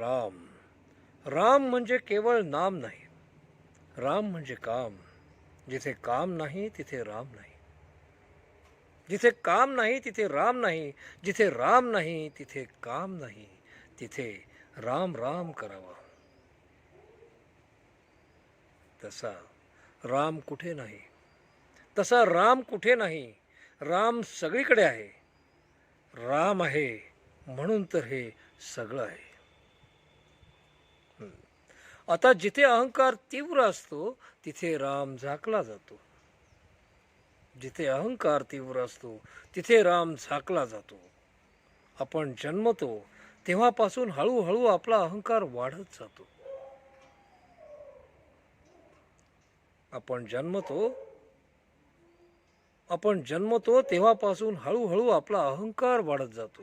राम. राम म्हणजे केवळ नाम नाही. राम म्हणजे काम. जिथे काम नाही तिथे राम नाही. जिथे काम नाही तिथे राम नाही. जिथे राम नाही तिथे काम नाही. तिथे राम राम करावा. तसा राम कुठे नाही? तसा राम कुठे नाही? राम सगळीकडे आहे. राम आहे म्हणून तर हे सगळं आहे. आता जिथे अहंकार तीव्र असतो तिथे राम झाकला जातो. जिथे अहंकार तीव्र असतो तिथे राम झाकला जातो. आपण जन्मतो तेव्हापासून हळूहळू आपला अहंकार वाढत जातो. आपण जन्मतो आपण जन्मतो तेव्हापासून हळूहळू आपला अहंकार वाढत जातो.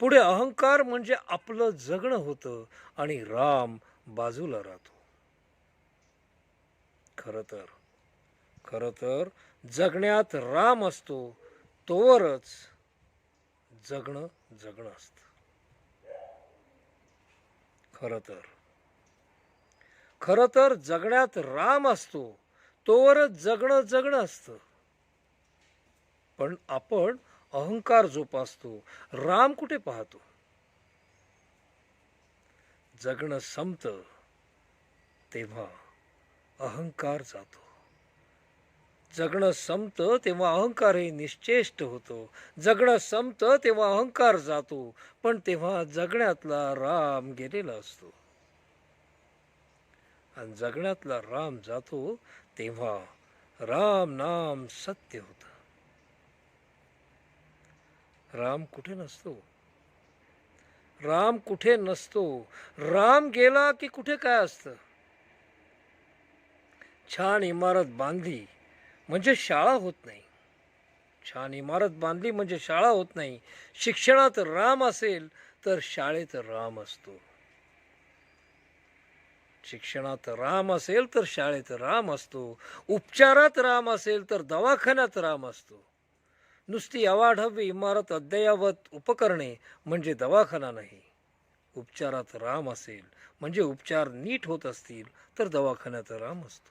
पुढे अहंकार म्हणजे आपलं जगणं होतं आणि राम बाजूला राहतो. खरं तर खरं तर जगण्यात राम असतो तोवरच जगणं जगणं असतं. खरं तर खरं तर जगण्यात राम असतो तोवरच जगणं जगणं असतं. पण आपण अहंकार जोपासतो राम कुठे पाहतो? जगणं संपतं तेव्हा अहंकार जातो. जगणं संपतं तेव्हा अहंकारही निश्चेष्ट होतो. जगणं संपतं तेव्हा अहंकार जातो. पण तेव्हा जगण्यातला राम गेलेला असतो. आणि जगण्यातला राम जातो तेव्हा राम नाम सत्य होतं. राम कुठे नसतो? राम कुठे नसतो? राम गेला की कुठे काय असतं? छान इमारत बांधली म्हणजे शाळा होत नाही. छान इमारत बांधली म्हणजे शाळा होत नाही. शिक्षणात राम असेल तर शाळेत राम असतो. शिक्षणात राम असेल तर शाळेत राम असतो. उपचारात राम असेल तर दवाखान्यात राम असतो. नुसती अवाढव्य इमारत अद्ययावत उपकरणे म्हणजे दवाखाना नाही. उपचारात राम असेल म्हणजे उपचार नीट होत असतील तर दवाखान्यात राम असतो.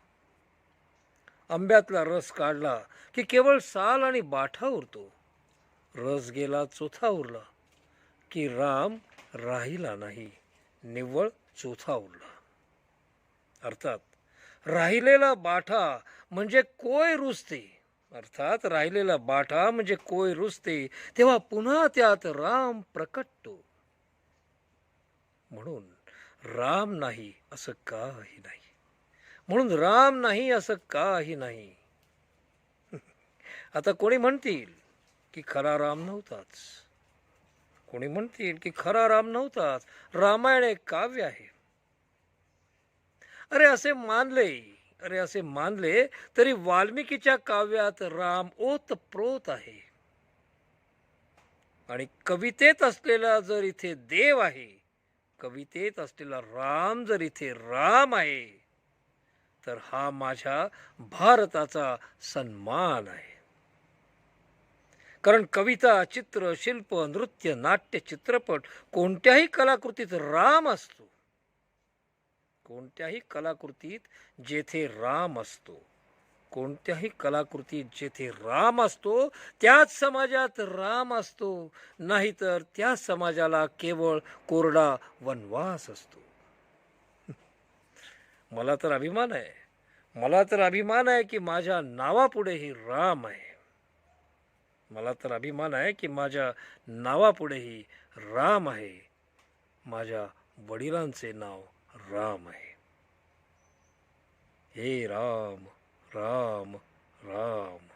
आंब्यातला रस काढला की केवळ साल आणि बाठा उरतो. रस गेला चोथा उरला की राम राहिला नाही निव्वळ चोथा उरला. अर्थात राहिलेला बाठा म्हणजे कोय रुजते? अर्थात राहिलेला बाठा म्हणजे कोय रुजते तेव्हा पुन्हा त्यात राम प्रकटतो. म्हणून राम नाही असं काही नाही. म्हणून राम नाही असं काही नाही. आता कोणी म्हणतील की खरा राम नव्हताच? कोणी म्हणतील की खरा राम नव्हताच? रामायण एक काव्य आहे. अरे असे मानले अरे असे मानले तरी वाल्मिकीच्या काव्यात राम ओत प्रोत आहे. आणि कवितेत असलेला जर इथे देव आहे कवितेत असलेला राम जर इथे राम आहे तर हा माझ्या भारताचा सन्मान आहे. कारण कविता चित्र शिल्प नृत्य नाट्य चित्रपट कोणत्याही कलाकृतीत राम असतो. कोणत्याही कलाकृतीत जेथे राम असतो कोणत्याही कलाकृतीत जेथे राम असतो त्याच समाजात राम असतो. नाहीतर त्या समाजाला केवळ कोरडा वनवास असतो. मला तर अभिमान आहे. मला तर अभिमान आहे की माझ्या नावापुढेही राम आहे. मला तर अभिमान आहे की माझ्या नावापुढेही राम आहे. माझ्या वडिलांचे नाव राम आहे. हे राम राम राम.